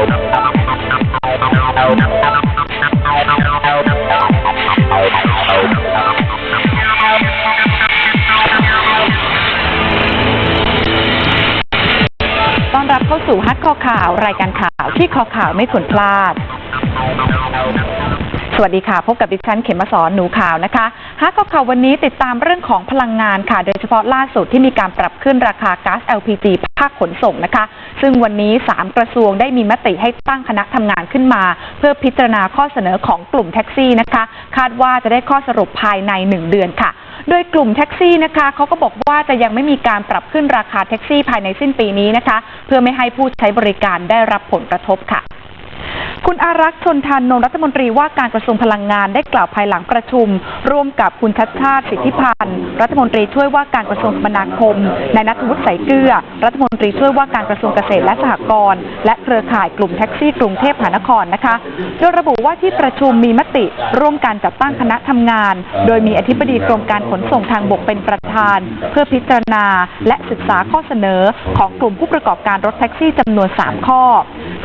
ต้อนรับเข้าสู่ฮักคอข่าว รายการข่าวที่คอข่าวไม่ควรพลาด วัสดีค่ะ พบกับดิฉันเขมมาสอนหนูข่าวนะคะฮัทคอข่าววันนี้ติดตามเรื่องของพลังงานค่ะ โดยเฉพาะล่าสุดที่มีการปรับขึ้นราคาก๊าซ LPG ภาคขนส่งนะคะ ซึ่งวันนี้ 3 กระทรวงได้มีมติให้ตั้งคณะทำงานขึ้นมา เพื่อพิจารณาข้อเสนอของกลุ่มแท็กซี่นะคะ คาดว่าจะได้ข้อสรุปภายใน 1 เดือนค่ะ โดยกลุ่มแท็กซี่นะคะเขาก็บอกว่าจะยังไม่มีการปรับขึ้นราคาแท็กซี่ภายในสิ้นปีนี้นะคะ เพื่อไม่ให้ผู้ใช้บริการได้รับผลกระทบค่ะ คุณอารักษ์ชนทานนท์รัฐมนตรีว่าการกระทรวงพลังงานได้กล่าวภายหลังประชุม ร่วมกับคุณชัดชาติสิทธิพันธ์รัฐมนตรีช่วยว่าการกระทรวงคมนาคมนายนัทวุฒิใสเกลือ รัฐมนตรีช่วยว่าการกระทรวงเกษตรและสหกรณ์และเครือข่ายกลุ่มแท็กซี่กรุงเทพมหานครนะคะโดยระบุว่าที่ประชุมมีมติ ร่วมกันจัดตั้งคณะทำงาน โดยมีอธิบดีกรมการขนส่งทางบกเป็นประธาน เพื่อพิจารณาและศึกษาข้อเสนอของกลุ่มผู้ประกอบการรถแท็กซี่จำนวน 3 ข้อ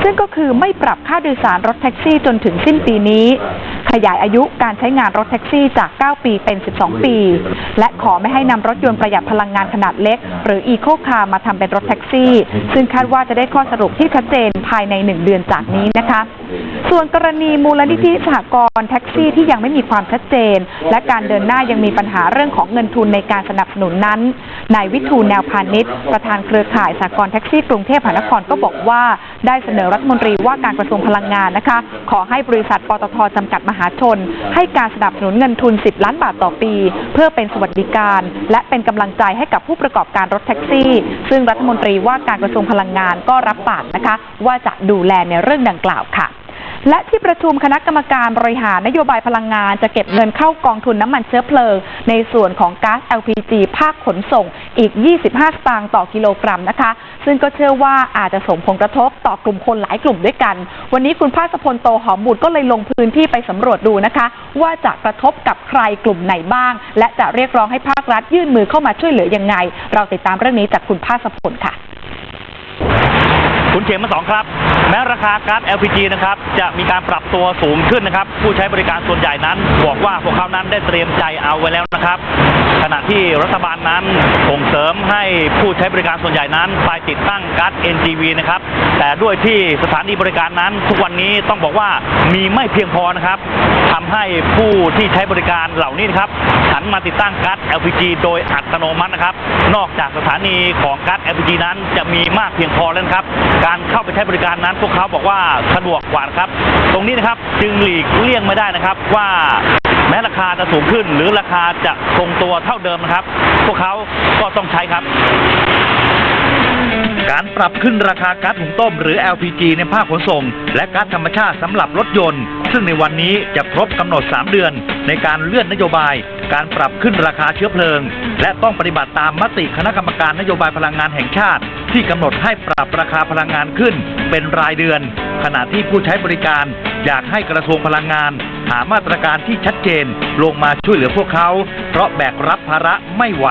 ซึ่งก็คือไม่ปรับค่าโดยสารรถแท็กซี่จนถึงสิ้นปีนี้ ขยายอายุการใช้งานรถแท็กซี่จาก 9 ปีเป็น 12 ปี และขอไม่ให้นำรถยนต์ประหยัดพลังงานขนาดเล็ก หรืออีโคคาร์มาทำเป็นรถแท็กซี่ ซึ่งคาดว่าจะได้ข้อสรุปที่ชัดเจนภายใน 1 เดือนจากนี้นะคะ ส่วนกรณีมูลนิธิสหกรณ์แท็กซี่ที่ยังไม่มีความชัดเจน และการเดินหน้ายังมีปัญหาเรื่องของเงินทุนในการสนับสนุนนั้นนายวิทูลแนวพาณิชย์ประธานเครือข่ายสหกรณ์แท็กซี่กรุงเทพมหานครก็บอกว่าได้เสนอรัฐมนตรีว่าการกระทรวงพลังพลังานนะคะ ขอให้บริษัทปตทจำกัดมหาชน ให้การสนับสนุนเงินทุน 10 ล้านบาทต่อปี เพื่อเป็นสวัสดิการ และเป็นกำลังใจให้กับผู้ประกอบการรถแท็กซี่ ซึ่งรัฐมนตรีว่าการกระทรวงพลังงานก็รับปากนะคะ ว่าจะดูแลในเรื่องดังกล่าวค่ะ และที่ประชุมคณะกรรมการบริหารนโยบายพลังงาน จะเก็บเงินเข้ากองทุนน้ำมันเชื้อเพลิง ในส่วนของก๊าซ LPG ภาคขนส่งอีก 25 สตางค์ต่อกิโลกรัมนะคะ ซึ่งก็เชื่อว่าอาจจะส่งผลกระทบต่อกลุ่มคนหลายกลุ่มด้วยกัน วันนี้คุณภาสพลโตหอมบุตรก็เลยลงพื้นที่ไปสำรวจดูนะคะ ว่าจะกระทบกับใครกลุ่มไหนบ้าง และจะเรียกร้องให้ภาครัฐยื่นมือเข้ามาช่วยเหลือยังไง เราติดตามเรื่องนี้จากคุณภาสพลค่ะ คุณเขมมาสองครับ แม้ราคาก๊าซ LPG นะครับจะมีการปรับตัวสูงขึ้นนะครับ ผู้ใช้บริการส่วนใหญ่นั้น บอกว่าพวกเขานั้นได้เตรียมใจเอาไว้แล้วนะครับ ขณะที่รัฐบาลนั้นส่งเสริมให้ผู้ใช้บริการส่วนใหญ่นั้นไปติดตั้งก๊าซ NGV นะครับ แต่ด้วยที่สถานีบริการนั้น ทุกวันนี้ต้องบอกว่ามีไม่เพียงพอนะครับทำให้ผู้ที่ใช้บริการเหล่านี้นะครับหันมาติดตั้งก๊าซ LPG โดยอัตโนมัตินะครับ นอกจากสถานีของก๊าซ LPG นั้นจะมีมากเพียงพอแล้วนครับการเข้าไปใช้บริการนั้น พวกเขาบอกว่าสะดวกกว่านครับ ตรงนี้นะครับจึงหลีกเลี่ยงไม่ได้นะครับว่าแม้ราคาจะสูงขึ้น หรือราคาจะคงตัวเท่าเดิมนะครับ พวกเขาก็ต้องใช้ครับ การปรับขึ้นราคาก๊าซหุงต้มหรือ LPG ในภาคขนส่ง และก๊าซธรรมชาติสำหรับรถยนต์ ซึ่งในวันนี้จะครบกำหนด 3 เดือน ในการเลื่อนนโยบาย การปรับขึ้นราคาเชื้อเพลิง และต้องปฏิบัติตามมติคณะกรรมการนโยบายพลังงานแห่งชาติ ที่กำหนดให้ปรับราคาพลังงานขึ้น เป็นรายเดือน ขณะที่ผู้ใช้บริการ อยากให้กระทรวงพลังงาน หามาตรการที่ชัดเจน ลงมาช่วยเหลือพวกเขา เพราะแบกรับภาระไม่ไหว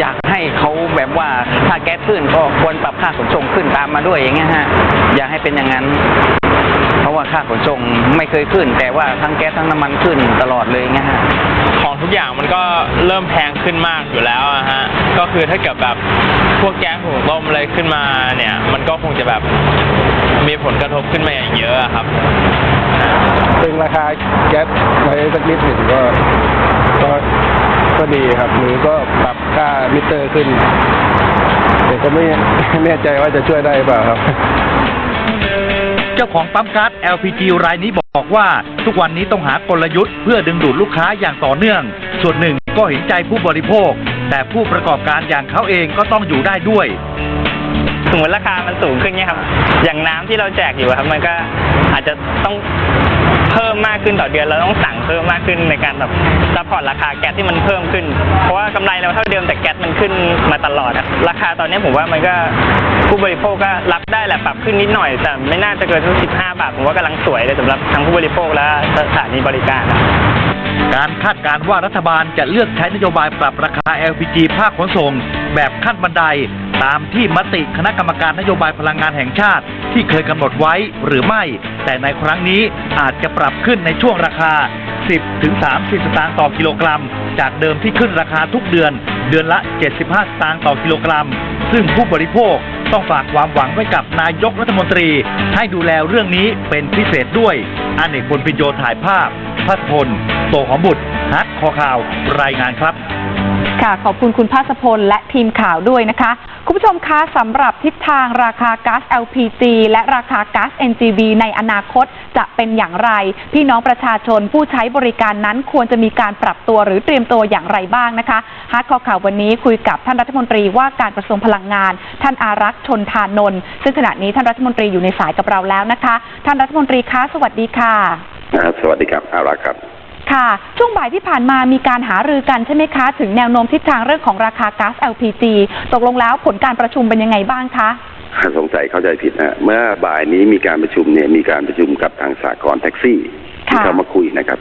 อยากให้เขาแบบว่าถ้าแก๊สขึ้นก็ควรปรับค่าขนส่งขึ้นตามมาด้วยอย่างเงี้ยฮะอยากให้เป็นอย่างนั้น เพราะว่าค่าขนส่งไม่เคยขึ้น แต่ว่าทั้งแก๊สทั้งน้ำมันขึ้นตลอดเลยอย่างเงี้ยฮะของทุกอย่างมันก็เริ่มแพงขึ้นมากอยู่แล้วอะฮะก็คือถ้าเกิดแบบพวกแก๊สหุงต้มอะไรขึ้นมาเนี่ย มันก็คงจะแบบมีผลกระทบขึ้นมาอย่างเยอะอะครับตึงราคาแก๊สไว้สักนิดหนึ่งก็ก็ ก็ดีครับหรือก็ปรับค่ามิเตอร์ขึ้น แต่ก็ไม่ไม่แน่ใจว่าจะช่วยได้หรือเปล่าครับ เจ้าของปั๊มก๊าซ LPG รายนี้บอกว่า ทุกวันนี้ต้องหากลยุทธ์เพื่อดึงดูดลูกค้าอย่างต่อเนื่อง ส่วนหนึ่งก็เห็นใจผู้บริโภค แต่ผู้ประกอบการอย่างเขาเองก็ต้องอยู่ได้ด้วยสมมติราคามันสูงขึ้นเนี่ยครับ อย่างน้ำที่เราแจกอยู่อะครับ มันก็อาจจะต้อง เพิ่มมากขึ้นต่อเดือนเราต้องสั่งเพิ่มมากขึ้นในการแบบซัพพอร์ตราคาแก๊สที่มันเพิ่มขึ้น เพราะว่ากำไรเราเท่าเดิมแต่แก๊สมันขึ้นมาตลอดอะราคาตอนนี้ผมว่ามันก็ผู้บริโภคก็รับได้แหละปรับขึ้นนิดหน่อย แต่ไม่น่าจะเกินสิบห้าบาทผมว่ากำลังสวยเลยสำหรับทั้งผู้บริโภคและสถานีบริการการคาดการณ์ว่ารัฐบาลจะเลือกใช้นโยบายปรับราคา LPG ภาคขนส่ง แบบขั้นบันได ตามที่มติคณะกรรมการนโยบายพลังงานแห่งชาติ ที่เคยกำหนดไว้หรือไม่ แต่ในครั้งนี้อาจจะปรับขึ้นในช่วงราคา 10 ถึง 30 สตางค์ต่อกิโลกรัม จากเดิมที่ขึ้นราคาทุกเดือน เดือนละ 75 สตางค์ต่อกิโลกรัม ซึ่งผู้บริโภคต้องฝากความหวังไว้กับนายกรัฐมนตรี ให้ดูแลเรื่องนี้เป็นพิเศษด้วยอเนกพลพิโยถ่ายภาพ พัฒพล โตหอมบุตรฮัทคอข่าว รายงานครับ ค่ะขอบคุณคุณภาสพลและทีมข่าวด้วยนะคะ คุณผู้ชมคะสำหรับทิศทางราคาก๊าซ LPG และราคาก๊าซ NGV ในอนาคตจะเป็นอย่างไร พี่น้องประชาชนผู้ใช้บริการนั้นควรจะมีการปรับตัวหรือเตรียมตัวอย่างไรบ้างนะคะฮาร์ดคอข่าววันนี้คุยกับท่านรัฐมนตรีว่าการกระทรวงพลังงาน ท่านอารักษ์ชนทานนท์ซึ่งขณะนี้ท่านรัฐมนตรีอยู่ในสายกับเราแล้วนะคะ ท่านรัฐมนตรีคะสวัสดีค่ะสวัสดีครับอารักษ์ครับ ค่ะ ช่วงบ่ายที่ผ่านมามีการหารือกันใช่ไหมคะ ถึงแนวโน้มทิศทางเรื่องของราคาก๊าซ LPG ตกลงแล้วผลการประชุมเป็นยังไงบ้างคะสงสัยเข้าใจผิดนะเมื่อบ่ายนี้มีการประชุมเนี่ยมีการประชุมกับทางสากลแท็กซี่ที่ค่ะเขามาคุยนะครับ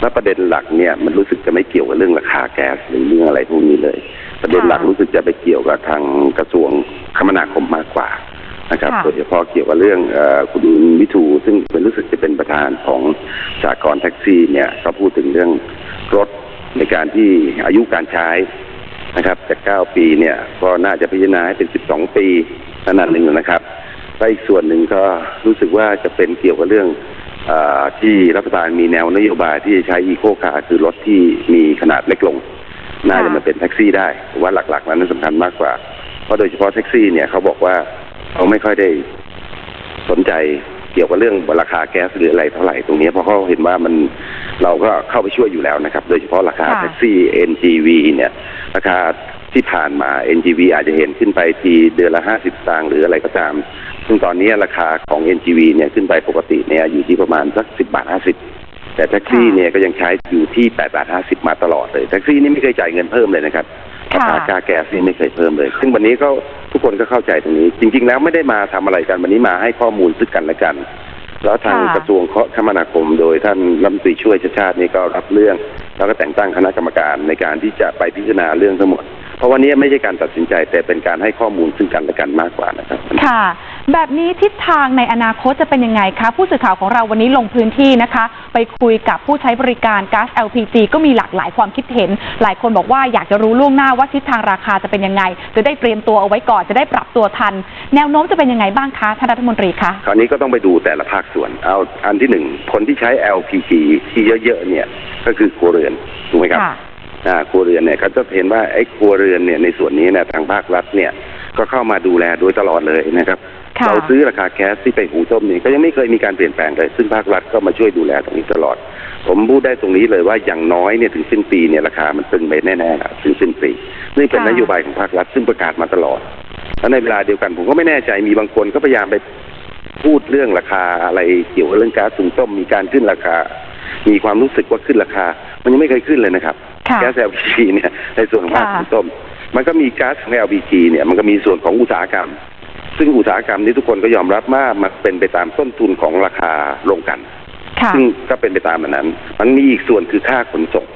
และประเด็นหลักเนี่ยมันรู้สึกจะไม่เกี่ยวกับเรื่องราคาแก๊สหรือเรื่องอะไรพวกนี้เลย ประเด็นหลักรู้สึกจะไปเกี่ยวกับทางกระทรวงคมนาคมมากกว่า นะครับค่ะโดยเฉพาะเกี่ยวกับเรื่องเออคุณวิทูซึ่งเป็นรู้สึกจะเป็นประธานของสากลแท็กซี่เนี่ยก็พูดถึงเรื่องรถในการที่อายุการใช้นะครับจาก 9 ปีเนี่ยก็น่าจะพิจารณาให้เป็น 12 ปีขนาดหนึ่งนะครับและอีกส่วนหนึ่งก็รู้สึกว่าจะเป็นเกี่ยวกับเรื่องเออที่รัฐบาลมีแนวนโยบายที่จะใช้อีโคคาร์คือรถที่มีขนาดเล็กลง น่าจะมาเป็นแท็กซี่ได้ผมว่าหลักๆ นั้นสำคัญมากกว่า เพราะโดยเฉพาะแท็กซี่เนี่ยเขาบอกว่า เขาไม่ค่อยได้สนใจเกี่ยวกับเรื่องราคาแก๊สหรืออะไรเท่าไหร่ตรงนี้เพราะเขาเห็นว่ามันเราก็เข้าไปช่วยอยู่แล้วนะครับ โดยเฉพาะราคาค่ะแท็กซี่ NGV เนี่ย ราคาที่ผ่านมา NGV อาจจะเห็นขึ้นไปทีเดือนละห้าสิบตังค์หรืออะไรก็ตาม ซึ่งตอนนี้ราคาของ NGV เนี่ยขึ้นไปปกติเนี่ยอยู่ที่ประมาณสักสิบาทห้าสิบแต่แท็กซี่ค่ะเนี่ยก็ยังใช้อยู่ที่แปดบาทห้าสิบมาตลอดเลยแท็กซี่นี่ไม่เคยจ่ายเงินเพิ่มเลยนะครับราค่ะคาก๊าซแก๊สนี่ไม่เคยเพิ่มเลย ซึ่งวันนี้ก็ ทุกคนก็เข้าใจตรงนี้ จริง ๆ แล้วไม่ได้มาทำอะไรกันวันนี้มาให้ข้อมูลซึ่งกันและกัน แล้วทางค่ะกระทรวงคมนาคม โดยท่านรัฐมนตรีช่วยชาติชาตินี่ก็รับเรื่อง แล้วก็แต่งตั้งคณะกรรมการในการที่จะไปพิจารณาเรื่องทั้งหมด เพราะวันนี้ไม่ใช่การตัดสินใจแต่เป็นการให้ข้อมูลซึ่งกันและกันมากกว่านะครับ ค่ะ แบบนี้ทิศทางในอนาคตจะเป็นยังไงคะ ผู้สื่อข่าวของเราวันนี้ลงพื้นที่นะคะ ไปคุยกับผู้ใช้บริการก๊าซ LPG ก็มีหลากหลายความคิดเห็น หลายคนบอกว่าอยากจะรู้ล่วงหน้าว่าทิศทางราคาจะเป็นยังไง จะได้เตรียมตัวเอาไว้ก่อนจะได้ปรับตัวทัน แนวโน้มจะเป็นยังไงบ้างคะท่านรัฐมนตรีคะคราวนี้ก็ต้องไปดูแต่ละภาคส่วนเอาอันที่หนึ่งคนที่ใช้ LPG ที่เยอะๆเนี่ยก็คือครัวเรือนถูกไหมครับค่ะอ่าครัวเรือนเนี่ยเขาจะเห็นว่าไอ้ครัวเรือนเนี่ยในส่วนนี้เนี่ยทางภาครัฐเนี่ยก็เข้ามาดูแลโดยตลอดเลยนะครับค่ะ เราซื้อราคาแก๊สที่ไปหุงต้มนี่ก็ยังไม่เคยมีการเปลี่ยนแปลงเลย ซึ่งภาครัฐก็มาช่วยดูแลตรงนี้ตลอด ผมพูดได้ตรงนี้เลยว่าอย่างน้อยเนี่ยถึงสิ้นปีเนี่ยราคามันตึงไปแน่ๆละถึงสิ้นปีนี่เป็นค่ะนโยบายของภาครัฐซึ่งประกาศมาตลอดแล้วในเวลาเดียวกันผมก็ไม่แน่ใจมีบางคนก็พยายามไปพูดเรื่องราคาอะไรเกี่ยวกับเรื่องก๊าซหุงต้มมีการขึ้นราคา มีความรู้สึกว่าขึ้นราคา มันยังไม่เคยขึ้นเลยนะครับค่ะแก๊ส LPG เนี่ยในส่วนของภาคค่ะหุงต้ม มันก็มีก๊าซของ LPG เนี่ยมันก็มีส่วนของอุตสาหกรรม ซึ่งอุตสาหกรรมนี้ทุกคนก็ยอมรับว่ามันเป็นไปตามต้นทุนของราคาลงกันค่ะซึ่งก็เป็นไปตามนั้น มันมีอีกส่วนคือค่าขนส่ง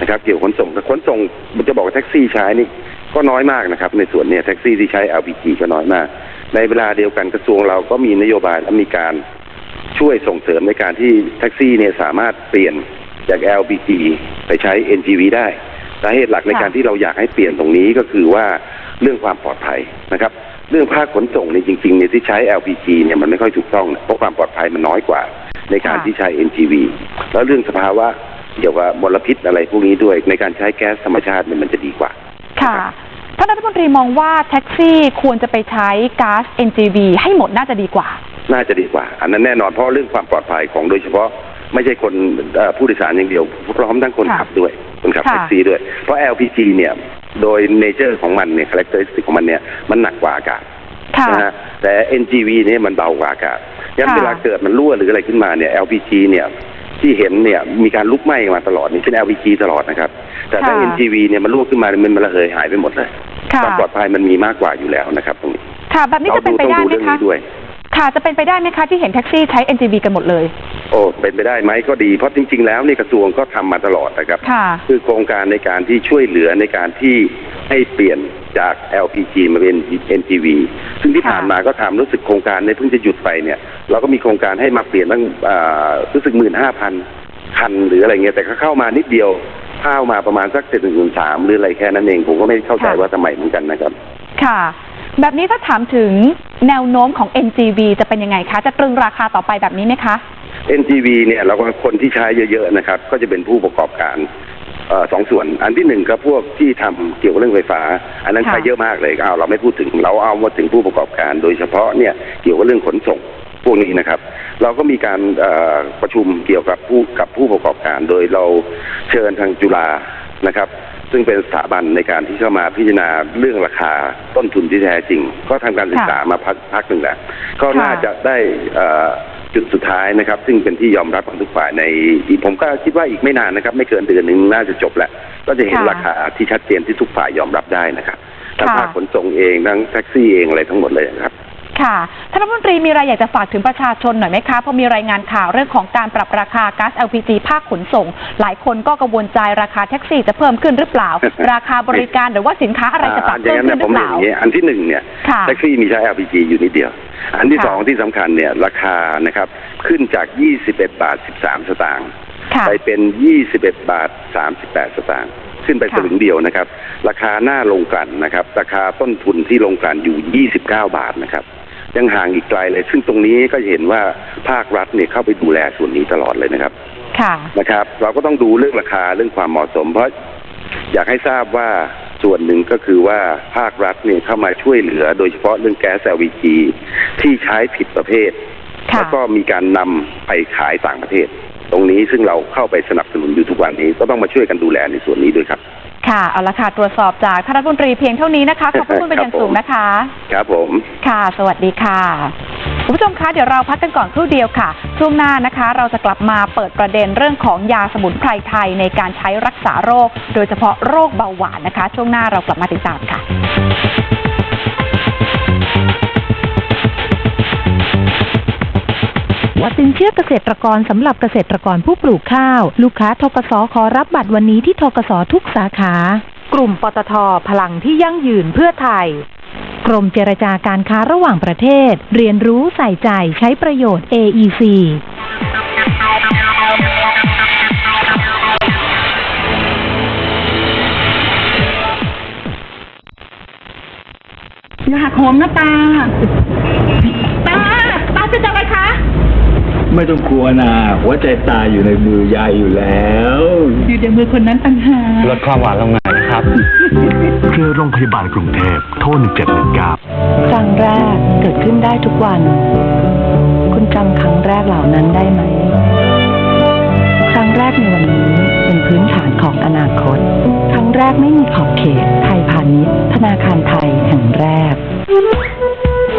นะครับ เกี่ยวกับขนส่งแต่ขนส่งมันจะบอกว่าแท็กซี่ใช้นี่ก็น้อยมากนะครับ ในส่วนเนี้แท็กซี่ที่ใช้ LPG ก็น้อยมาก ในเวลาเดียวกันกระทรวงเราก็มีนโยบายและมีการช่วยส่งเสริมในการที่แท็กซี่เนี่ยสามารถเปลี่ยนจาก LPG ไปใช้ NGV ได้สาเหตุหลักในค่ะการที่เราอยากให้เปลี่ยนตรงนี้ก็คือว่าเรื่องความปลอดภัยนะครับ เรื่องภาคขนส่งเนี่ยจริงๆเนี่ยที่ใช้ LPG เนี่ยมันไม่ค่อยถูกต้องนะเพราะความปลอดภัยมันน้อยกว่า ในการค่ะที่ใช้ NGV แล้วเรื่องสภาวะเกี่ยวกับมลพิษอะไรพวกนี้ด้วยในการใช้แก๊สธรรมชาติเนี่ยมันจะดีกว่า ค่ะท่านรัฐมนตรีมองว่าแท็กซี่ควรจะไปใช้ก๊าซ NGV ให้หมดน่าจะดีกว่า น่าจะดีกว่า อันนั้นแน่นอนเพราะเรื่องความปลอดภัยของโดยเฉพาะไม่ใช่คนเอ่อผู้โดยสารอย่างเดียวพร้อมทั้งคนค่ะขับด้วยคนขับค่ะแท็กซี่ด้วย เพราะ LPG เนี่ย โดยเนเจอร์ของมันเนี่ยคุณลักษณะของมันเนี่ยมันหนักกว่าอากาศค่ะนะฮะแต่ NGV เนี่ยมันเบากว่าอากาศยันค่ะเวลาเกิดมันรั่วหรืออะไรขึ้นมาเนี่ย LPG เนี่ยที่เห็นเนี่ยมีการลุกไหม้มาตลอดนี่เป็น LPG ตลอดนะครับ แต่ถ้าค่ะ NGV เนี่ยมันรั่วขึ้นมามันมันระเหยหายไปหมดเลยค่ะความปลอดภัยมันมีมากกว่าอยู่แล้วนะครับตรงนี้ค่ะแบบนี้เราจะเป็ดูนไปต้องได้ดูไหมเรื่องคะนี้ด้วย ค่ะ จะเป็นไปได้ไหมคะที่เห็นแท็กซี่ใช้ NGV กันหมดเลย โอ้เป็นไปได้ไหมก็ดีเพราะจริง ๆ แล้วเนี่ยกระทรวงก็ทำมาตลอดนะครับ ค่ะ คือโครงการในการที่ช่วยเหลือในการที่ให้เปลี่ยนจาก LPG มาเป็น NGV ซึ่งที่ค่ะ ผ่านมาก็ทำรู้สึกโครงการในยเพิ่งจะหยุดไปเนี่ย เราก็มีโครงการให้มาเปลี่ยนตั้งอ่ารู้สึกหมื่นห้าพันคันหรืออะไรเงี้ยแต่ก็เข้ามานิดเดียวเข้ามาประมาณสักเจ็ดหนึ่งสามหรืออะไรแค่นั้นเองผมก็ไม่เข้าใจว่าทำไมเหมือนกันนะครับ ค่ะ แบบนี้ถ้าถามถึงแนวโน้มของ NGV จะเป็นยังไงคะ จะตรึงราคาต่อไปแบบนี้ไหมคะ NGV เนี่ยเราก็คนที่ใช้เยอะๆนะครับ ก็จะเป็นผู้ประกอบการเอ่อสองส่วน อันที่หนึ่งก็พวกที่ทำเกี่ยวกับเรื่องไฟฟ้า อันนั้นค่ะใช้เยอะมากเลยเอาเราไม่พูดถึงเราเอามาถึงผู้ประกอบการ โดยเฉพาะเนี่ยเกี่ยวกับเรื่องขนส่งพวกนี้นะครับ เราก็มีการเอ่อประชุมเกี่ยวกับผู้กับผู้ประกอบการ โดยเราเชิญทางจุฬานะครับ ซึ่งเป็นสถาบันในการที่เข้ามาพิจารณาเรื่องราคาต้นทุนที่แท้จริง ก็ทำการศึกษามาพักพักหนึ่งแล้วก็น่าจะได้เอ่อจุดสุดท้ายนะครับ ซึ่งเป็นที่ยอมรับของทุกฝ่ายในอีกผมก็คิดว่าอีกไม่นานนะครับ ไม่เกินเดือนหนึ่งน่าจะจบแหละ ก็จะเห็นค่ะราคาที่ชัดเจนที่ทุกฝ่ายยอมรับได้นะครับทั้งค่ะภาคขนส่งเองทั้งแท็กซี่เองอะไรทั้งหมดเลยนะครับ ค่ะท่านรัฐมนตรีมีอะไรอยากจะฝากถึงประชาชนหน่อยไหมคะเพอมีรายงานข่าวเรื่องของการปรับราคาก๊าซ LPG ภาคขนส่ง หลายคนก็กังวลใจราคาแท็กซี่จะเพิ่มขึ้นหรือเปล่า ราคาบริการหรือว่าสินค้าอะไรจะปรับอ่าอเพิ่ย่างมนั้นขึ้เนี่ยนหผรืมอเปล่าเรียนอย่างนี้อันที่หนึ่งเนี่ยค่ะแท็กซี่มีใช้ LPG อยู่นิดเดียว อันที่ค่ะสองที่สำคัญเนี่ยราคานะครับขึ้นจาก 21 บาท 13 สตางค์ค่ะไปเป็น 21 บาท 38 สตางค์ขึ้นไปค่ะสลึงเดียวนะครับ ราคาหน้าลงกลั่นนะครับ ราคาต้นทุนที่ลงกลั่นอยู่ 29 บาทนะครับ ยังห่างอีกไกลเลย ซึ่งตรงนี้ก็เห็นว่าภาครัฐเนี่ยเข้าไปดูแลส่วนนี้ตลอดเลยนะครับ ค่ะ นะครับ เราก็ต้องดูเรื่องราคาเรื่องความเหมาะสม เพราะอยากให้ทราบว่าส่วนหนึ่งก็คือว่าภาครัฐเนี่ยเข้ามาช่วยเหลือ โดยเฉพาะเรื่องแก๊ส LPG ที่ใช้ผิดประเภท ค่ะ แล้วก็มีการนำไปขายต่างประเทศ ตรงนี้ซึ่งเราเข้าไปสนับสนุนอยู่ทุกวันนี้ก็ต้องมาช่วยกันดูแลในส่วนนี้ด้วยครับ ค่ะเอาละค่ะตรวจสอบจากท่านรัฐมนตรีเพียงเท่านี้นะคะ ขอบพระคุณเป็นอย่างสูงนะคะ ครับผม ค่ะ สวัสดีค่ะคุณผู้ชมคะเดี๋ยวเราพักกันก่อนครู่เดียวค่ะ ช่วงหน้านะคะ เราจะกลับมาเปิดประเด็นเรื่องของยาสมุนไพรไทยในการใช้รักษาโรค โดยเฉพาะโรคเบาหวานนะคะ ช่วงหน้าเรากลับมาติดตามค่ะ สินเชื่อเกษตรกรสำหรับเกษตรกรผู้ปลูกข้าว ลูกค้าทกสขอรับบัตรวันนี้ที่ทกสทุกสาขา กลุ่มปตทพลังที่ยั่งยืนเพื่อไทย กรมเจรจาการค้าระหว่างประเทศ เรียนรู้ใส่ใจใช้ประโยชน์ AEC อย่าหักโหมนะตา ตา ตาเป็นอะไรคะ ไม่ต้องกลัวนะหัวใจตายอยู่ในมือยายอยู่แล้ว อยู่ในมือคนนั้นต่างหากลดความหวานลงหน่อยนะครับ เครือโรงพยาบาลกรุงเทพโทร1719ครั้งแรกเกิดขึ้นได้ทุกวัน คุณจำครั้งแรกเหล่านั้นได้ไหม ครั้งแรกในวันนี้เป็นพื้นฐานของอนาคต ครั้งแรกไม่มีขอบเขต ไทยพาณิชย์ธนาคารไทยแห่งแรก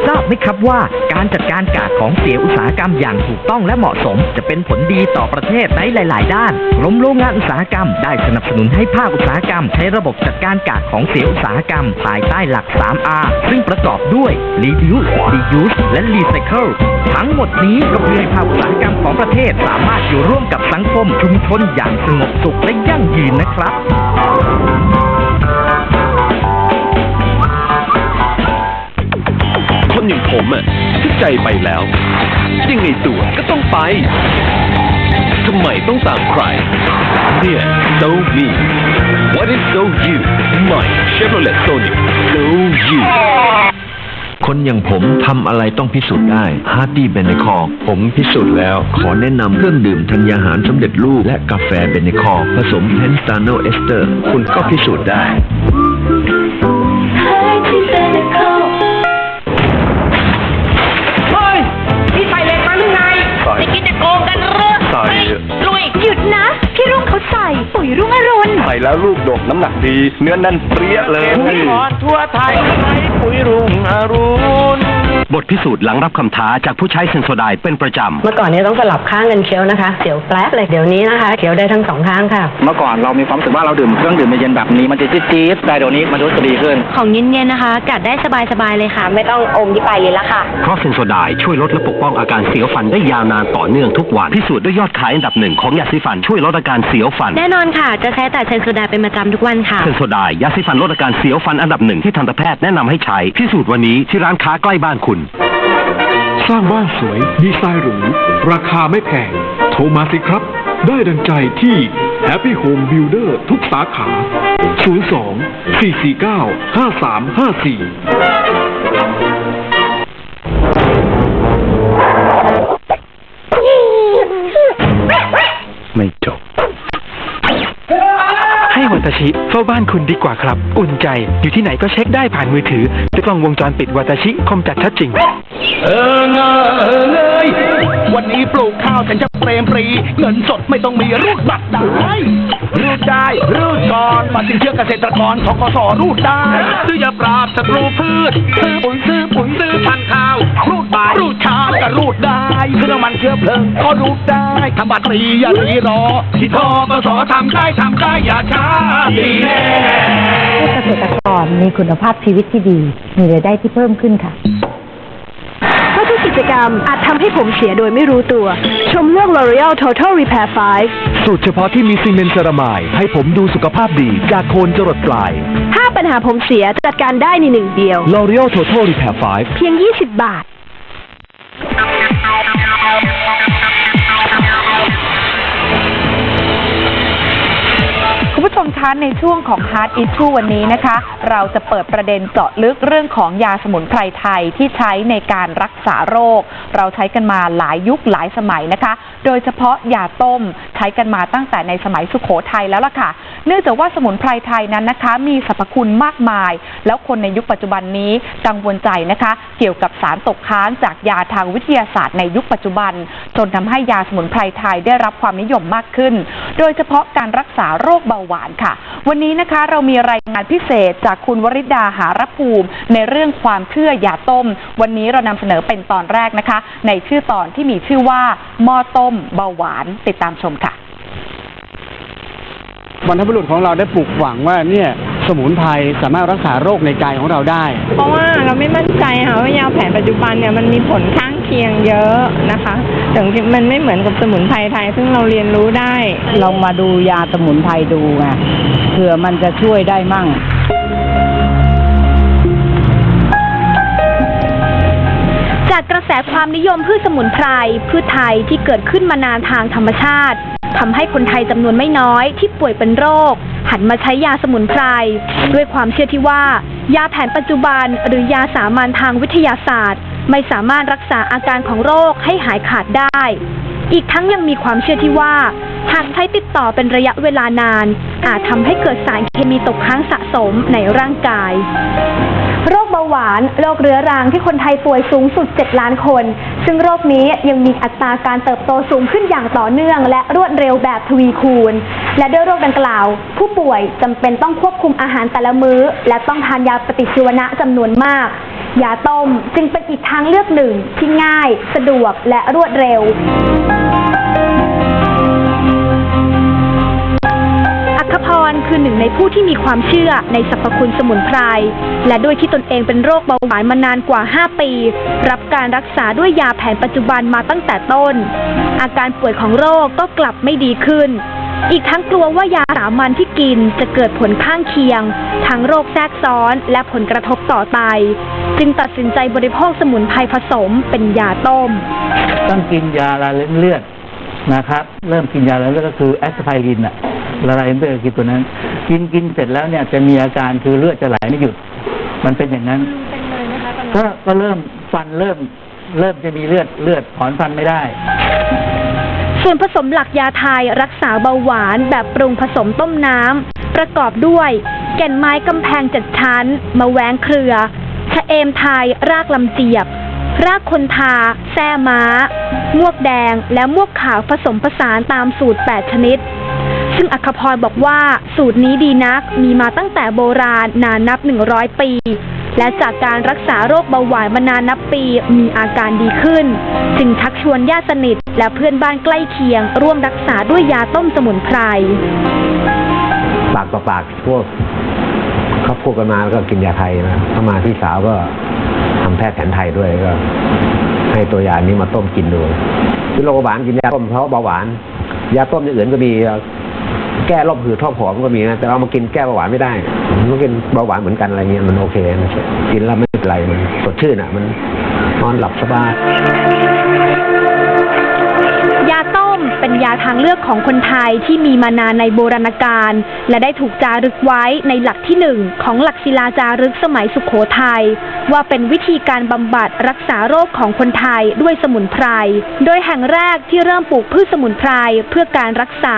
ทราบไหมครับว่าการจัดการกากของเสียอุตสาหกรรมอย่างถูกต้องและเหมาะสม จะเป็นผลดีต่อประเทศในหลาย ๆ ด้านกรมโรงงานอุตสาหกรรมได้สนับสนุนให้ภาคอุตสาหกรรม ใช้ระบบจัดการกากของเสียอุตสาหกรรม ภายใต้หลัก 3R ซึ่งประกอบด้วย reduce reuse และ recycle ทั้งหมดนี้ก็เพื่อให้ภาคอุตสาหกรรมของประเทศ สามารถอยู่ร่วมกับสังคมชุมชนอย่างสงบสุขและยั่งยืนนะครับ คนอย่างผมอะถ้าใจไปแล้ว ยังไงตัวก็ต้องไปทำไมต้องตามใคร เนี่ย so me what is so you ใหม่ Chevrolet Sonic so you คนอย่างผมทำอะไรต้องพิสูจน์ได้ฮาร์ตี้เบเนคอร์ผมพิสูจน์แล้ว ขอแนะนำเครื่องดื่มธัญญาหารสำเร็จรูปและกาแฟเบเนคอร์ผสมเพนสตาโนเอสเตอร์ คุณก็พิสูจน์ได้ แล้วลูกดกน้ำหนักดี เนื้อแน่นเปรี้ยเลยเอ่อนทั่วไทยใช้ปุ๋ยรุ่งอรุณ บทพิสูจน์หลังรับคำท้าจากผู้ใช้เซนโซไดเป็นประจำ เมื่อก่อนเนี้ต้องสลับข้างกันเคี้ยวนะคะ เสียวแป๊บเลยเดี๋ยวนี้นะคะเคี้ยวได้ทั้งสองข้างค่ะ เมื่อก่อนเรามีความรู้สึกว่าเราดื่มเครื่องดื่มเย็นๆแบบนี้มันจะจี๊ดๆแต่เดี๋ยวนี้มันรู้สึกดีขึ้น ของเย็นๆนะคะ กัดได้สบายๆเลยค่ะ ไม่ต้องอมที่ปลายลิ้นละค่ะเพราะเซนโซไดช่วยลดและปกป้องอาการเสียวฟันได้ยาวนานต่อเนื่องทุกวันพิสูจน์ด้วยยอดขายอันดับหนึ่งของยาสีฟันช่วยลดอาการเสียวฟันแน่นอนค่ะ จะใช้แต่เซนโซไดาเป็นประจำทุกวันค่ะเซนโซไดยาสีฟันลดอาการเสียวฟันอันดับหนึ่งที่ทันตแพทย์แนะนำให้ใช้พิสูจน์วันนี้ที่ร้านค้าใกล้บ้านคุณสร้างบ้านสวย ดีไซน์หรู ราคาไม่แพง โทรมาสิครับ ได้ดังใจที่ Happy Home Builder ทุกสาขา 02 449 5354ไม่จบให้วัต ชิเฝ้าบ้านคุณดีกว่าครับ อุ่นใจอยู่ที่ไหนก็เช็คได้ผ่านมือถือด้วยกล้องวงจรปิดวาตาชิคมจัดชัดจริง เออเงยวันนี้ ปลูกข้าวฉันจะเปรมปรีเงินสดไม่ต้องมีรูดบัตรได้รูดได้รูดก่อนมาสินเชื่อเกษตรกรทกสรูดได้ ซื้อยาปราบศัตรูพืช ซื้อปุ๋ยซื้อปุ๋ยซื้อพันธุ์ข้าว รูดบ่ายรูดเช้าก็รูดได้ซื้อน้ำมันเชื้อเพลิงก็รูดได้ทำบัตรฟรีอย่ารีรอ ที่ทกสทำได้ทำได้อย่าช้าดีแน่เกษตรกรมีคุณภาพชีวิตที่ดี มีรายได้ที่เพิ่มขึ้นค่ะเพราะทุ กกิจกรรมอาจทำให้ผมเสียโดยไม่รู้ตัว ชมเลือก L'Oreal Total Repair 5 สูตรเฉพาะที่มีซีเมนต์เซรามายให้ผมดูสุขภาพดีจากโคนจรดปลายถ้าปัญหาผมเสียจัดการได้ในหนึ่งเดียว L'Oreal Total Repair 5 เพียง 20 บาท คุณผู้ชมคะในช่วงของ Hard Issue วันนี้นะคะ เราจะเปิดประเด็นเจาะลึกเรื่องของยาสมุนไพรไทยที่ใช้ในการรักษาโรค เราใช้กันมาหลายยุคหลายสมัยนะคะ โดยเฉพาะยาต้มใช้กันมาตั้งแต่ในสมัยสุขโขทัยแล้วล่ะค่ะ เนื่องจากว่าสมุนไพรไทยนั้นนะคะ มีสรรพคุณมากมาย แล้วคนในยุคปัจจุบันนี้กังวลใจนะคะ เกี่ยวกับสารตกค้างจากยาทางวิทยาศาสตร์ในยุคปัจจุบัน จนทำให้ยาสมุนไพรไทยได้รับความนิยมมากขึ้น โดยเฉพาะการรักษาโรคเบาหวานค่ะ วันนี้นะคะเรามีรายงานพิเศษจากคุณวริดาหารภูมิ ในเรื่องความเชื่อยาต้ม วันนี้เรานำเสนอเป็นตอนแรกนะคะ ในชื่อตอนที่มีชื่อว่าหม้อต้มเบาหวานติดตามชมค่ะบรรพบุรุษของเราได้ปลูกฝังว่าเนี่ย สมุนไพรสามารถรักษาโรคในกายของเราได้ เพราะว่าเราไม่มั่นใจค่ะว่ายาแผนปัจจุบันเนี่ยมันมีผลข้างเคียงเยอะนะคะถึงมันไม่เหมือนกับสมุนไพรไทย ซึ่งเราเรียนรู้ได้ ลองมาดูยาสมุนไพรดูไงเผื่อมันจะช่วยได้มั่ง จากกระแสความนิยมพืชสมุนไพรพืชไทยที่เกิดขึ้นมานานทางธรรมชาติทำให้คนไทยจำนวนไม่น้อยที่ป่วยเป็นโรค หันมาใช้ยาสมุนไพร ด้วยความเชื่อที่ว่า ยาแผนปัจจุบันหรือยาสามัญทางวิทยาศาสตร์ ไม่สามารถรักษาอาการของโรคให้หายขาดได้ อีกทั้งยังมีความเชื่อที่ว่า หากใช้ติดต่อเป็นระยะเวลานาน อาจทำให้เกิดสารเคมีตกค้างสะสมในร่างกาย โรคเบาหวานโรคเรื้อรังที่คนไทยป่วยสูงสุด 7 ล้านคน ซึ่งโรคนี้ยังมีอัตราการเติบโตสูงขึ้นอย่างต่อเนื่อง และรวดเร็วแบบทวีคูณ และด้วยโรคดังกล่าว ผู้ป่วยจำเป็นต้องควบคุมอาหารแต่ละมื้อ และต้องทานยาปฏิชีวนะจำนวนมากยาต้มจึงเป็นอีกทางเลือกหนึ่งที่ง่าย สะดวกและรวดเร็ว อัคพรคือหนึ่งในผู้ที่มีความเชื่อในสรรพคุณสมุนไพร และด้วยที่ตนเองเป็นโรคเบาหวานมานานกว่า 5 ปี รับการรักษาด้วยยาแผนปัจจุบันมาตั้งแต่ต้น อาการป่วยของโรคก็กลับไม่ดีขึ้น อีกทั้งกลัวว่ายาสามัญที่กินจะเกิดผลข้างเคียง ทั้งโรคแทรกซ้อนและผลกระทบต่อไต จึงตัดสินใจบริโภคสมุนไพรผสมเป็นยาต้ม ต้องกินยาละเลายเลือด นะครับ เริ่มกินยาละลายเลือดก็คือแอสไพรินอะละลายเลือดกินตัวนั้น กินกินเสร็จแล้วเนี่ยจะมีอาการคือเลือดจะไหลไม่หยุด มันเป็นอย่างนั้นก็ก็เริ่มฟันเริ่ม เริ่มจะมีเลือดเลือดถอนฟันไม่ได้ ส่วนผสมหลักยาไทยรักษาเบาหวานแบบปรุงผสมต้มน้ำประกอบด้วย แก่นไม้กำแพงจัดชั้นมะแว้งเครือชะเอมไทยรากลำเจียบ รากคนทาแซ่ม้า มวกแดง และมวกขาวผสมผสานตามสูตร 8 ชนิด ซึ่งอัคพรบอกว่าสูตรนี้ดีนักมีมาตั้งแต่โบราณนานนับ 100 ปี และจากการรักษาโรคเบาหวานมานานนับปีมีอาการดีขึ้น จึงชักชวนญาติสนิท และเพื่อนบ้านใกล้เคียง ร่วมรักษาด้วยยาต้มสมุนไพร ปากต่อปากพวกเขาพูดกันมาแล้วก็กินยาไทยนะเข้ามาพี่สาวก็ แพทย์แผนไทยด้วยก็ให้ตัวยานี้มาต้มกินดูคือโรคเบาหวานกินยาต้มเพราะเบาหวาน ยาต้มอย่างอื่นก็มีแก้โรคหืดท้องผอมก็มีนะแต่เอามากินแก้เบาหวานไม่ได้มันกินเบาหวานเหมือนกันอะไรเงี้ยมันโอเคนะกินแล้วไม่เป็นไรมันสดชื่นอะ มันนอนหลับสบายยาต้ม เป็นยาทางเลือกของคนไทยที่มีมานานในโบราณกาลและได้ถูกจารึกไว้ในหลักที่หนึ่งของหลักศิลาจารึกสมัยสุขโขทัยว่าเป็นวิธีการบำบัดรักษาโรคของคนไทยด้วยสมุนไพร โดยแห่งแรกที่เริ่มปลูกพืชสมุนไพรเพื่อการรักษา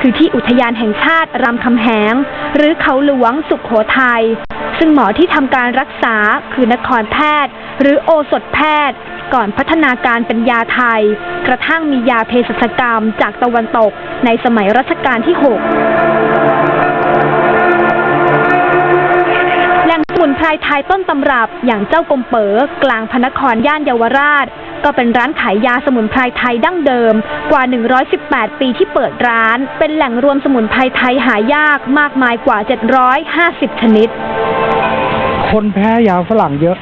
คือที่อุทยานแห่งชาติรำคำแหง หรือเขาหลวงสุขโขทัยซึ่งหมอที่ทำการรักษาคือนครแพทย์ หรือโอสถแพทย์ ก่อนพัฒนาการเป็นยาไทย กระทั่งมียาเภสัชกรรมจากตะวันตกในสมัยรัชกาลที่ 6 แหล่งสมุนไพรไทยต้นตำรับอย่างเจ้ากลมเป๋อกลางพนครย่านเยาวราช ก็เป็นร้านขายยาสมุนไพรไทยดั้งเดิม กว่า 118 ปีที่เปิดร้าน เป็นแหล่งรวมสมุนไพรไทยหายากมากมายกว่า 750 ชนิด คนแพ้ยาฝรั่งเยอะ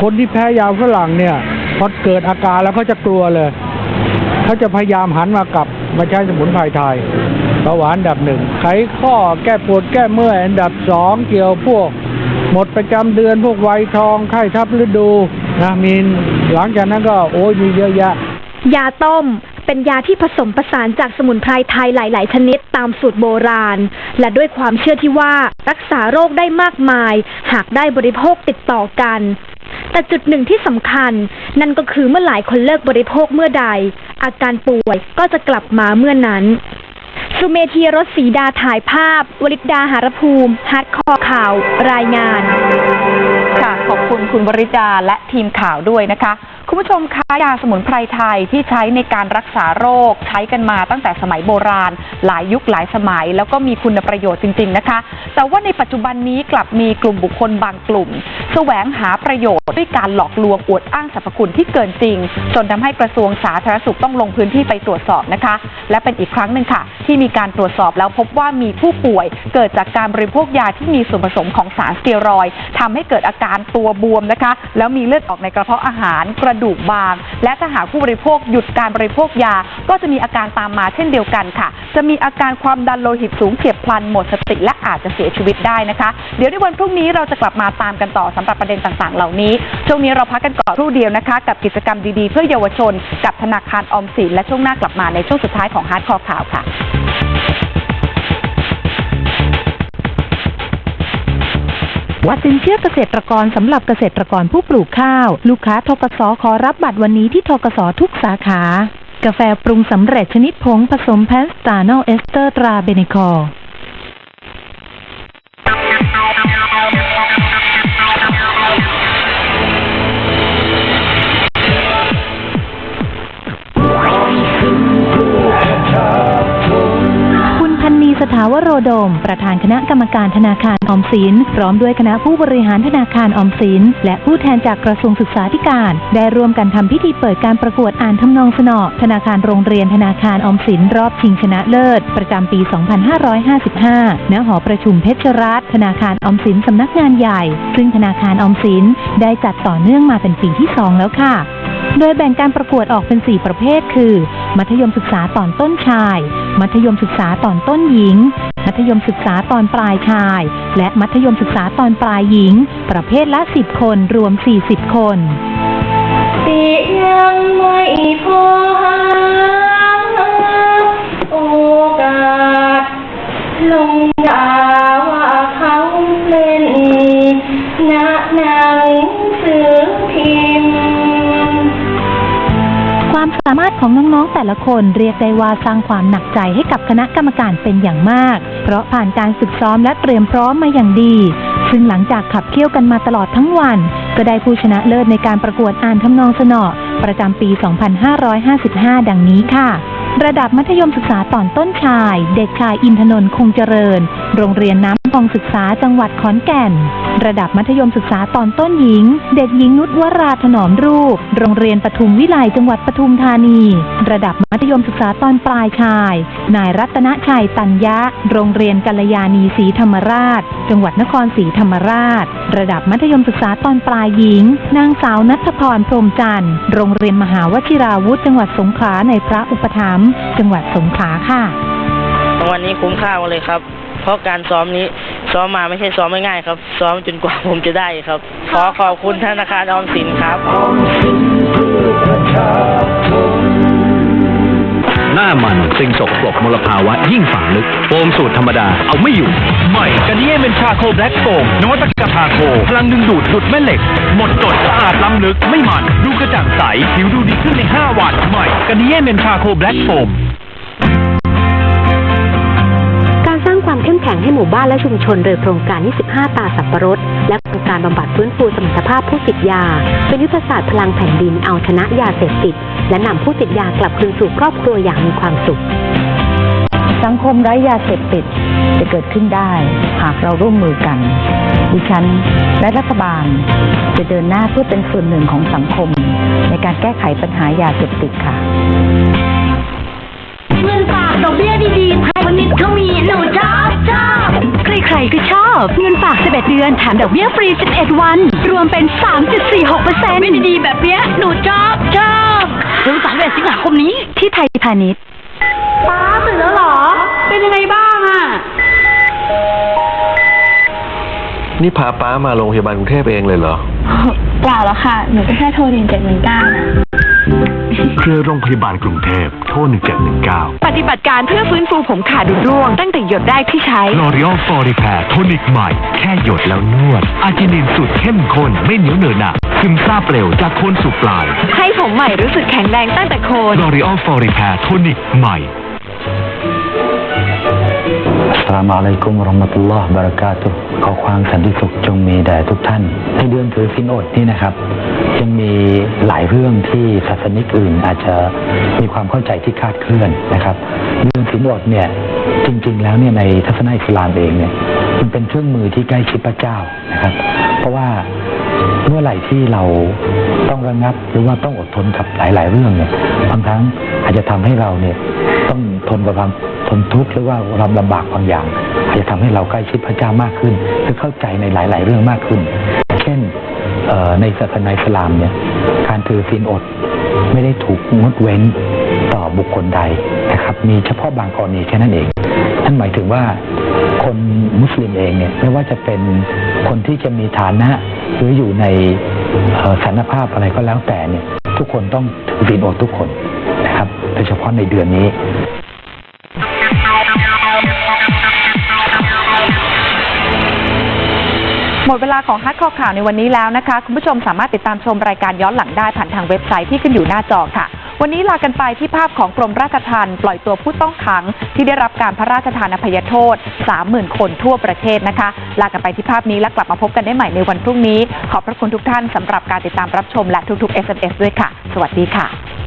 คนที่แพ้ยาฝรั่งเนี่ยพอเกิดอาการแล้วเขาจะกลัวเลย เขาจะพยายามหันมากลับมาใช้สมุนไพรไทยเบาหวานอันดับหนึ่งไขข้อแก้ปวดแก้เมื่อยอันดับสองเกี่ยวพวก หมดประจำเดือนพวกไวทองไข้ทับฤดูนะมีหลังจากนั้นก็โอ้ยมีเยอะแยะ ยาต้มเป็นยาที่ผสมผสานจากสมุนไพรไทยหลาย ๆ ชนิดตามสูตรโบราณ และด้วยความเชื่อที่ว่ารักษาโรคได้มากมาย หากได้บริโภคติดต่อกัน แต่จุดหนึ่งที่สำคัญ นั่นก็คือเมื่อหลายคนเลิกบริโภคเมื่อใด อาการป่วยก็จะกลับมาเมื่อนั้น สุเมธีรสสีดาถ่ายภาพ วลิตดาหารภูมิฮาร์ดคอข่าว รายงาน ค่ะ ขอบคุณคุณวริดาและทีมข่าวด้วยนะคะ คุณผู้ชมคะยาสมุนไพรไทยที่ใช้ในการรักษาโรค ใช้กันมาตั้งแต่สมัยโบราณ หลายยุคหลายสมัย แล้วก็มีคุณประโยชน์จริง ๆนะคะ แต่ว่าในปัจจุบันนี้กลับมีกลุ่มบุคคลบางกลุ่ม แสวงหาประโยชน์ด้วยการหลอกลวงอวดอ้างสรรพคุณที่เกินจริง จนทำให้กระทรวงสาธารณสุขต้องลงพื้นที่ไปตรวจสอบนะคะ และเป็นอีกครั้งหนึ่งค่ะ ที่มีการตรวจสอบแล้วพบว่ามีผู้ป่วย เกิดจากการบริโภคยาที่มีส่วนผสมของสารสเตียรอยด์ทำให้เกิดอาการตัวบวมนะคะ แล้วมีเลือดออกในกระเพาะอาหารกระดูกบาง และถ้าหากผู้บริโภคหยุดการบริโภคยา ก็จะมีอาการตามมาเช่นเดียวกันค่ะ จะมีอาการความดันโลหิตสูงเฉียบพลันหมดสติและอาจจะเสียชีวิตได้นะคะ เดี๋ยวในวันพรุ่งนี้เราจะกลับมาตามกันต่อสำหรับประเด็นต่างๆ เหล่านี้ ช่วงนี้เราพักกันก่อนครู่เดียวนะคะ กับกิจกรรมดีๆ เพื่อเยาวชน กับธนาคารออมสินและช่วงหน้ากลับมาในช่วงสุดท้ายของฮาร์ดคอร์ข่าวค่ะ วัดสินเชื่อเกษตรกรสำหรับเกษตรกรผู้ปลูกข้าว ลูกค้าทกสขอรับบัตรวันนี้ที่ทกสทุกสาขา กาแฟปรุงสำเร็จชนิดผงผสมแพนสตาโนเอสเตอร์ตราเบเนคอ สถาวโรดม ประธานคณะกรรมการธนาคารออมสิน พร้อมด้วยคณะผู้บริหารธนาคารออมสิน และผู้แทนจากกระทรวงศึกษาธิการ ได้ร่วมกันทำพิธีเปิดการประกวดอ่านทำนองสนอ ธนาคารโรงเรียนธนาคารออมสินรอบชิงชนะเลิศ ประจำปี 2555 ณ หอประชุมเพชรรัตธนาคารออมสินสำนักงานใหญ่ ซึ่งธนาคารออมสินได้จัดต่อเนื่องมาเป็นปีที่ 2 แล้วค่ะโดยแบ่งการประกวดออกเป็น 4 ประเภทคือ มัธยมศึกษาตอนต้นชาย มัธยมศึกษาตอนต้นหญิง มัธยมศึกษาตอนปลายชาย และมัธยมศึกษาตอนปลายหญิง ประเภทละ 10 คนรวม 40 คนปียังไม่พอ สามารถของน้องๆแต่ละคนเรียกได้ว่าสร้างความหนักใจให้กับคณะกรรมการเป็นอย่างมาก เพราะผ่านการฝึกซ้อมและเตรียมพร้อมมาอย่างดี ซึ่งหลังจากขับเคี่ยวกันมาตลอดทั้งวัน ก็ได้ผู้ชนะเลิศในการประกวดอ่านทำนองสนอประจำปี 2555 ดังนี้ค่ะ ระดับมัธยมศึกษาตอนต้นชาย เด็กชายอินทนนท์คงเจริญโรงเรียนน้ำพองศึกษาจังหวัดขอนแก่น ระดับมัธยมศึกษาตอนต้นหญิง เด็กหญิงนุชวราถนอมรูป โรงเรียนปทุมวิไลจังหวัดปทุมธานี ระดับมัธยมศึกษาตอนปลายชาย นายรัตนชัยตัญญะ โรงเรียนกัลยาณีศรีธรรมราช จังหวัดนครศรีธรรมราช ระดับมัธยมศึกษาตอนปลายหญิง นางสาวนัทพรพรมจันทร์ โรงเรียนมหาวชิราวุธจังหวัดสงขลาในพระอุปถัมภ์จังหวัดสงขลาค่ะ วันนี้คุ้มค่าเลยครับ ราะการซ้อมนี้ซ้อมมาไม่ใช่ซ้อมไม่ง่ายครับ ซ้อมจนกว่าผมจะได้ครับ ขอขอบคุณธนาคารออมสินครับหน้ามันสิ่งสกปรกมลภาวะยิ่งฝังลึกโฟมสูตรธรรมดาเอาไม่อยู่ ใหม่กันนี้เป็นชาโคแบล็กโฟมนวัตกรรมชาโคพลังดึงดูดดุดแม่เหล็ก หมดจดสะอาดล้ำลึกไม่มัน ดูกระจ่างใส ผิวดูดีขึ้นใน 5 วันใหม่กันนี้เป็นชาโคแบล็กโฟม ความเข้มแข็งให้หมู่บ้านและชุมชน โดยโครงการ 25 ตาสับปะรด และโครงการบำบัดฟื้นฟูสมรรถภาพผู้ติดยา เป็นยุทธศาสตร์พลังแผ่นดินเอาชนะยาเสพติด และนำผู้ติดยากลับคืนสู่ครอบครัวอย่างมีความสุข สังคมไร้ยาเสพติดจะเกิดขึ้นได้หากเราร่วมมือกัน ดิฉันและรัฐบาลจะเดินหน้าเพื่อเป็นส่วนหนึ่งของสังคม ในการแก้ไขปัญหายาเสพติดค่ะ เงินฝากดอกเบี้ยดีๆไทยวันนี้เขามีหนูชอบชอบใครๆก็ชอบ เงินฝาก 11 เดือนแถมดอกเบี้ยฟรี 11 วัน รวมเป็น 3.46%ไม่ดีๆแบบเนี้ยหนูชอบชอบถึงสามเอ็ดสิงหาคมนี้ที่ไทยพาณิชย์ป้าตื่นแล้วเหรอ เป็นยังไงบ้างอะนี่พาป้ามาโรงพยาบาลกรุงเทพเองเลยเหรอ เปล่าแล้วค่ะ หนูก็แค่โทรเรียนเจ็ดหนึ่งเก้านะ เครือโรงพยาบาลกรุงเทพ โทร 1719 ปฏิบัติการเพื่อฟื้นฟูผมขาดดุดร่วง ตั้งแต่หยดแรกที่ใช้ l o r e a l f o r i p a i r โทนิกใหม่ แค่หยดแล้วนวด อาจินินสูตรเข้มข้นไม่เหนียวเหนอะหนะซึมซาบเร็วจากโคนสู่ปลาย ให้ผมใหม่รู้สึกแข็งแรงตั้งแต่โคน l o r e a l f o r i p a i r โทนิกใหม่อัสสลามุอะลัยกุมวะเราะห์มะตุลลอฮ์บะเราะกาตุฮ์ขอความสันติสุขจงมีแด่ทุกท่าน ในเดือนถือศีลอดนี่นะครับ ยังมีหลายเรื่องที่ศาสนิกอื่นอาจจะมีความเข้าใจที่คาดเคลื่อนนะครับเดือนศีลอดเนี่ยจริง ๆ แล้วเนี่ยในทัศนะอิสลามเองเนี่ยมันเป็นเครื่องมือที่ใกล้ชิดพระเจ้านะครับ เพราะว่าเมื่อไหร่ที่เราต้องระงับหรือว่าต้องอดทนกับหลาย ๆ เรื่องเนี่ยบางครั้งอาจจะทำให้เราเนี่ยต้องทนกับความทนทุกข์หรือว่าความลำบากบางอย่างอาจจะทำให้เราใกล้ชิดพระเจ้ามากขึ้นคือเข้าใจในหลาย ๆ เรื่องมากขึ้น เช่น ในศาสนาอิสลามเนี่ยการถือศีลอดไม่ได้ถูกงดเว้นต่อบุคคลใดนะครับ มีเฉพาะบางกรณีแค่นั้นเองนั่นหมายถึงว่าคนมุสลิมเองเนี่ยไม่ว่าจะเป็นคนที่จะมีฐานะ หรืออยู่ในสถานภาพอะไรก็แล้วแต่เนี่ยทุกคนต้องถือศีลอดทุกคนนะครับโดยเฉพาะในเดือนนี้ หมดเวลาของฮัทข้อข่าวในวันนี้แล้วนะคะ คุณผู้ชมสามารถติดตามชมรายการย้อนหลังได้ผ่านทางเว็บไซต์ที่ขึ้นอยู่หน้าจอค่ะ วันนี้ลากันไปที่ภาพของกรมราชทัณฑ์ปล่อยตัวผู้ต้องขัง ที่ได้รับการพระราชทานอภัยโทษ 30,000 คนทั่วประเทศนะคะ ลากันไปที่ภาพนี้และกลับมาพบกันได้ใหม่ในวันพรุ่งนี้ ขอบพระคุณทุกท่านสำหรับการติดตามรับชมและทุกๆ SMS ด้วยค่ะ สวัสดีค่ะ